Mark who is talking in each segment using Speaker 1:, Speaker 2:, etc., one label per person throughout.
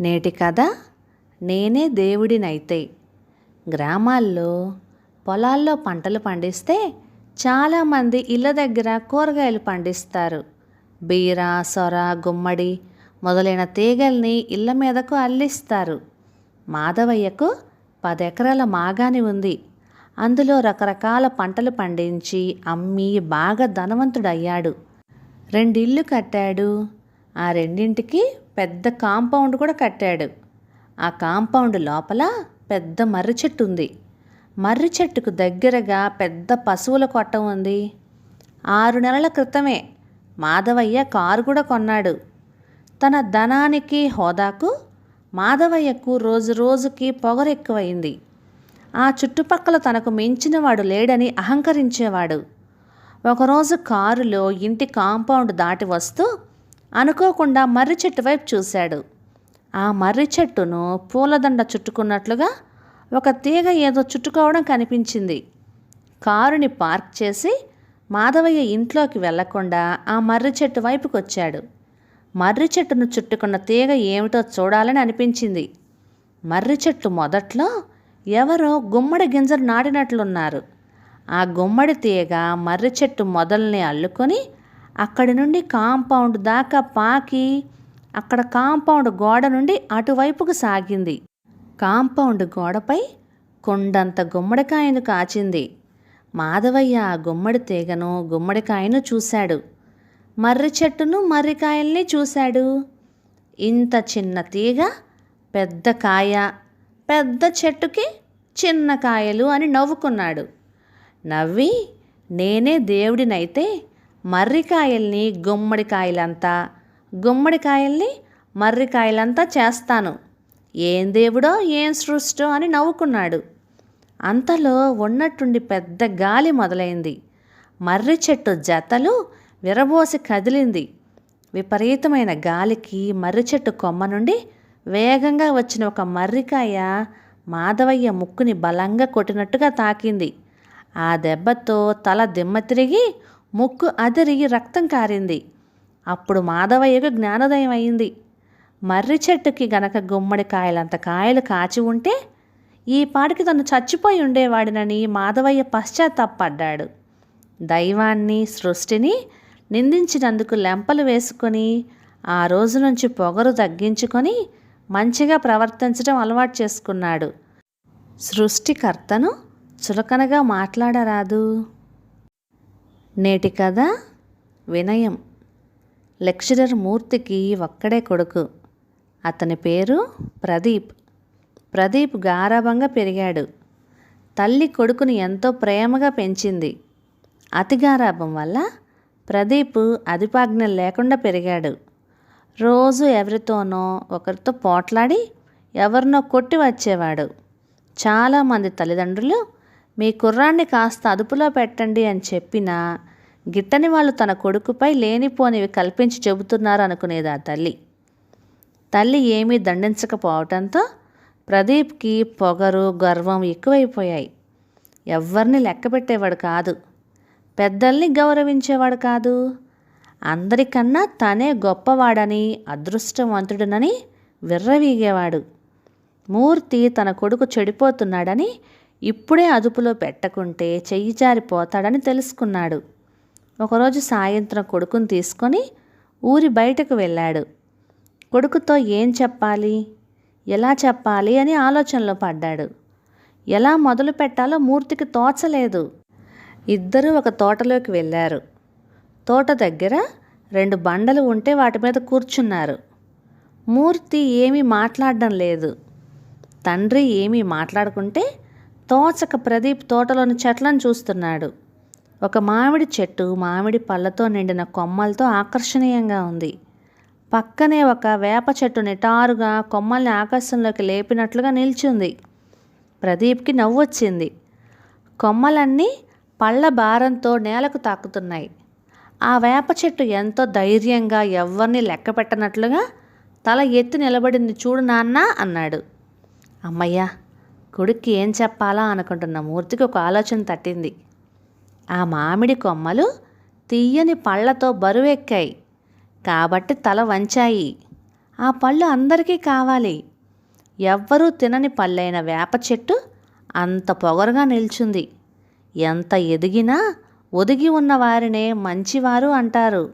Speaker 1: నేటి కథ నేనే దేవుడినైతే. గ్రామాల్లో పొలాల్లో పంటలు పండిస్తే చాలామంది ఇళ్ళ దగ్గర కూరగాయలు పండిస్తారు. బీర సొర గుమ్మడి మొదలైన తీగల్ని ఇళ్ళ మీదకు అల్లిస్తారు. మాధవయ్యకు పదెకరాల మాగాని ఉంది. అందులో రకరకాల పంటలు పండించి అమ్మి బాగా ధనవంతుడయ్యాడు. రెండిళ్ళు కట్టాడు. ఆ రెండింటికి పెద్ద కాంపౌండ్ కూడా కట్టాడు. ఆ కాంపౌండ్ లోపల పెద్ద మర్రి చెట్టు ఉంది. మర్రి చెట్టుకు దగ్గరగా పెద్ద పశువుల కొట్ట ఉంది. ఆరు నెలల క్రితమే మాధవయ్య కారు కూడా కొన్నాడు. తన ధనానికి హోదాకు మాధవయ్యకు రోజు రోజుకి పొగరెక్కువైంది ఆ చుట్టుపక్కల తనకు మించినవాడు లేడని అహంకరించేవాడు. ఒకరోజు కారులో ఇంటి కాంపౌండ్ దాటి వస్తూ అనుకోకుండా మర్రి చెట్టు వైపు చూశాడు. ఆ మర్రి చెట్టును పూలదండ చుట్టుకున్నట్లుగా ఒక తీగ ఏదో చుట్టుకోవడం కనిపించింది. కారుని పార్క్ చేసి మాధవయ్య ఇంట్లోకి వెళ్ళకుండా ఆ మర్రి చెట్టు వైపుకి వచ్చాడు మర్రి చెట్టును చుట్టుకున్న తీగ ఏమిటో చూడాలని అనిపించింది. మర్రి చెట్టు మొదట్లో ఎవరో గుమ్మడి గింజలు నాటినట్లున్నారు. ఆ గుమ్మడి తీగ మర్రి చెట్టు మొదల్ని అల్లుకొని అక్కడి నుండి కాంపౌండ్ దాకా పాకి అక్కడ కాంపౌండ్ గోడ నుండి అటువైపుకు సాగింది. కాంపౌండ్ గోడపై కొండంత గుమ్మడికాయను కాచింది. మాధవయ్య ఆ గుమ్మడి తీగను గుమ్మడికాయను చూశాడు. మర్రి చెట్టును మర్రికాయల్ని చూశాడు. ఇంత చిన్న తీగ పెద్ద కాయ పెద్ద చెట్టుకి చిన్న కాయలు అని నవ్వుకున్నాడు. నవ్వి నేనే దేవుడినైతే మర్రికాయల్ని గుమ్మడికాయలంతా గుమ్మడికాయల్ని మర్రికాయలంతా చేస్తాను. ఏం దేవుడో ఏం సృష్టో అని నవ్వుకున్నాడు. అంతలో ఉన్నట్టుండి పెద్ద గాలి మొదలైంది. మర్రి చెట్టు జతలు విరబోసి కదిలింది. విపరీతమైన గాలికి మర్రి చెట్టు కొమ్మ నుండి వేగంగా వచ్చిన ఒక మర్రికాయ మాధవయ్య ముక్కుని బలంగా కొట్టినట్టుగా తాకింది. ఆ దెబ్బతో తల దిమ్మ తిరిగి ముక్కు అదిరి రక్తం కారింది. అప్పుడు మాధవయ్యకు జ్ఞానోదయం అయింది. మర్రి చెట్టుకి గనక గుమ్మడి కాయలంత కాయలు కాచి ఉంటే ఈ పాటికి తను చచ్చిపోయి ఉండేవాడినని మాధవయ్య పశ్చాత్తాపడ్డాడు. దైవాన్ని సృష్టిని నిందించినందుకు లెంపలు వేసుకొని ఆ రోజు నుంచి పొగరు తగ్గించుకొని మంచిగా ప్రవర్తించడం అలవాటు చేసుకున్నాడు. సృష్టికర్తను చులకనగా మాట్లాడరాదు. నేటి కథ వినయం. లెక్చరర్ మూర్తికి ఒక్కడే కొడుకు. అతని పేరు ప్రదీప్. ప్రదీప్ గారాభంగా పెరిగాడు. తల్లి కొడుకుని ఎంతో ప్రేమగా పెంచింది. అతి గారాభం వల్ల ప్రదీప్ అధిపాజ్ఞ లేకుండా పెరిగాడు. రోజు ఎవరితోనో ఒకరితో పోట్లాడి ఎవరినో కొట్టి వచ్చేవాడు. చాలామంది తల్లిదండ్రులు మీ కుర్రాన్ని కాస్త అదుపులో పెట్టండి అని చెప్పినా గిట్టని వాళ్ళు తన కొడుకుపై లేనిపోనివి కల్పించి చెబుతున్నారు అనుకునేది ఆ తల్లి. తల్లి ఏమీ దండించకపోవటంతో ప్రదీప్కి పొగరు గర్వం ఎక్కువైపోయాయి. ఎవ్వరిని లెక్క పెట్టేవాడు కాదు. పెద్దల్ని గౌరవించేవాడు కాదు. అందరికన్నా తనే గొప్పవాడని అదృష్టవంతుడనని విర్రవీగేవాడు. మూర్తి తన కొడుకు చెడిపోతున్నాడని ఇప్పుడే అదుపులో పెట్టకుంటే చెయ్యి జారిపోతాడని తెలుసుకున్నాడు. ఒకరోజు సాయంత్రం కొడుకుని తీసుకొని ఊరి బయటకు వెళ్ళాడు. కొడుకుతో ఏం చెప్పాలి? ఎలా చెప్పాలి అని ఆలోచనలో పడ్డాడు. ఎలా మొదలు పెట్టాలో మూర్తికి తోచలేదు. ఇద్దరూ ఒక తోటలోకి వెళ్ళారు. తోట దగ్గర రెండు బండలు ఉంటే వాటి మీద కూర్చున్నారు. మూర్తి ఏమీ మాట్లాడడం లేదు. తండ్రి ఏమీ మాట్లాడుకుంటే తోచక ప్రదీప్ తోటలోని చెట్లను చూస్తున్నాడు. ఒక మామిడి చెట్టు మామిడి పళ్ళతో నిండిన కొమ్మలతో ఆకర్షణీయంగా ఉంది. పక్కనే ఒక వేప చెట్టు నిటారుగా కొమ్మల్ని ఆకాశంలోకి లేపినట్లుగా నిల్చుంది. ప్రదీప్కి నవ్వొచ్చింది. కొమ్మలన్నీ పళ్ళ భారంతో నేలకు తాకుతున్నాయి. ఆ వేప చెట్టు ఎంతో ధైర్యంగా ఎవరిని లెక్క పెట్టనట్లుగా తల ఎత్తి నిలబడింది చూడు నాన్న అన్నాడు. అమ్మయ్య కొడుక్కి ఏం చెప్పాలా అనుకుంటున్న మూర్తికి ఒక ఆలోచన తట్టింది. ఆ మామిడి కొమ్మలు తీయని పళ్ళతో బరువెక్కాయి. కాబట్టి తల వంచాయి. ఆ పళ్ళు అందరికీ కావాలి. ఎవ్వరూ తినని పళ్ళైన వేప చెట్టు అంత పొగరుగా నిల్చుంది. ఎంత ఎదిగినా ఒదిగి ఉన్న వారినే మంచివారు అంటారు.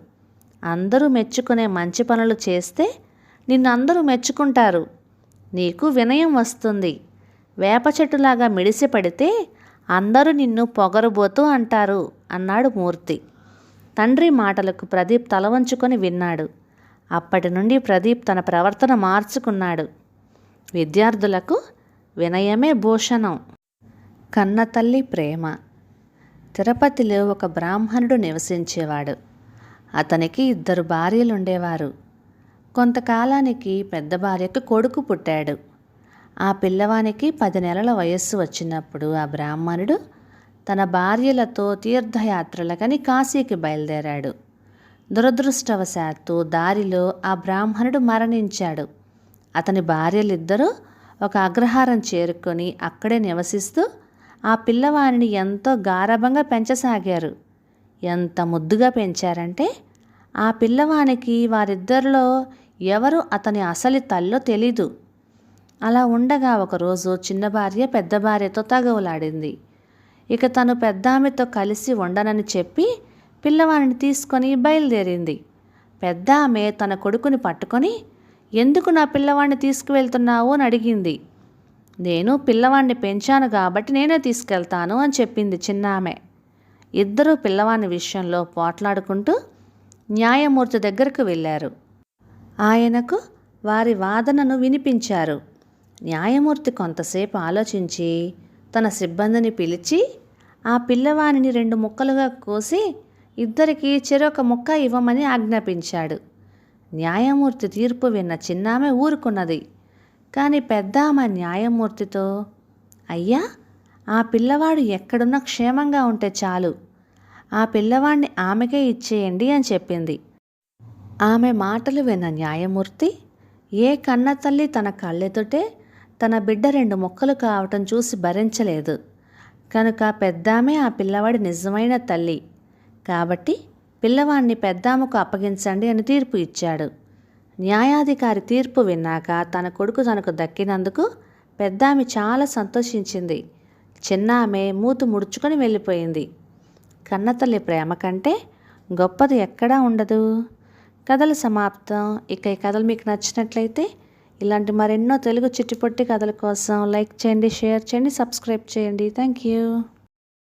Speaker 1: అందరూ మెచ్చుకునే మంచి పనులు చేస్తే నిన్నందరూ మెచ్చుకుంటారు. నీకు వినయం వస్తుంది. వేప చెట్టులాగా మిడిసి పడితే అందరూ నిన్ను పొగరుబోతూ అంటారు అన్నాడు మూర్తి. తండ్రి మాటలకు ప్రదీప్ తల వంచుకొని విన్నాడు. అప్పటి నుండి ప్రదీప్ తన ప్రవర్తన మార్చుకున్నాడు. విద్యార్థులకు వినయమే భూషణం. కన్నతల్లి ప్రేమ. తిరుపతిలో ఒక బ్రాహ్మణుడు నివసించేవాడు. అతనికి ఇద్దరు భార్యలు ఉండేవారు కొంతకాలానికి పెద్ద భార్యకు కొడుకు పుట్టాడు. ఆ పిల్లవానికి పది నెలల వయస్సు వచ్చినప్పుడు ఆ బ్రాహ్మణుడు తన భార్యలతో తీర్థయాత్రలకని కాశీకి బయలుదేరాడు. దురదృష్టవశాత్తు దారిలో ఆ బ్రాహ్మణుడు మరణించాడు. అతని భార్యలిద్దరూ ఒక అగ్రహారం చేరుకొని అక్కడే నివసిస్తూ ఆ పిల్లవాణిని ఎంతో గారభంగా పెంచసాగారు. ఎంత ముద్దుగా పెంచారంటే ఆ పిల్లవానికి వారిద్దరిలో ఎవరు అతని అసలి తల్లో తెలీదు. అలా ఉండగా ఒకరోజు చిన్న భార్య పెద్ద భార్యతో తగవులాడింది. ఇక తను పెద్దామెతో కలిసి ఉండనని చెప్పి పిల్లవాడిని తీసుకొని బయలుదేరింది. పెద్ద ఆమె తన కొడుకుని పట్టుకొని ఎందుకు నా పిల్లవాడిని తీసుకువెళ్తున్నావు? అని అడిగింది. నేను పిల్లవాడిని పెంచాను కాబట్టి నేనే తీసుకెళ్తాను అని చెప్పింది చిన్న ఆమె ఇద్దరూ పిల్లవాని విషయంలో పోట్లాడుకుంటూ న్యాయమూర్తి దగ్గరకు వెళ్ళారు. ఆయనకు వారి వాదనను వినిపించారు. న్యాయమూర్తి కొంతసేపు ఆలోచించి తన సిబ్బందిని పిలిచి ఆ పిల్లవానిని రెండు ముక్కలుగా కోసి ఇద్దరికి చెరొక ముక్క ఇవ్వమని ఆజ్ఞాపించాడు. న్యాయమూర్తి తీర్పు విన్న చిన్నామె ఊరుకున్నది. కానీ పెద్ద ఆమె న్యాయమూర్తితో అయ్యా ఆ పిల్లవాడు ఎక్కడున్నా క్షేమంగా ఉంటే చాలు. ఆ పిల్లవాడిని ఆమెకే ఇచ్చేయండి అని చెప్పింది. ఆమె మాటలు విన్న న్యాయమూర్తి ఏ కన్న తల్లి తన కళ్ళెదుటే తన బిడ్డ రెండు మొక్కలు కావటం చూసి భరించలేదు. కనుక పెద్దామే ఆ పిల్లవాడి నిజమైన తల్లి. కాబట్టి పిల్లవాడిని పెద్దామకు అప్పగించండి అని తీర్పు ఇచ్చాడు. న్యాయాధికారి తీర్పు విన్నాక తన కొడుకు తనకు దక్కినందుకు పెద్దామె చాలా సంతోషించింది. చిన్న ఆమె మూతు ముడుచుకొని వెళ్ళిపోయింది. కన్నతల్లి ప్రేమ కంటే గొప్పది ఎక్కడా ఉండదు. కథలు సమాప్తం. ఇక ఈ కథలు మీకు నచ్చినట్లయితే ఇలాంటి మరెన్నో తెలుగు చిట్టిపొట్టి కథల కోసం లైక్ చేయండి షేర్ చేయండి సబ్స్క్రైబ్ చేయండి. Thank you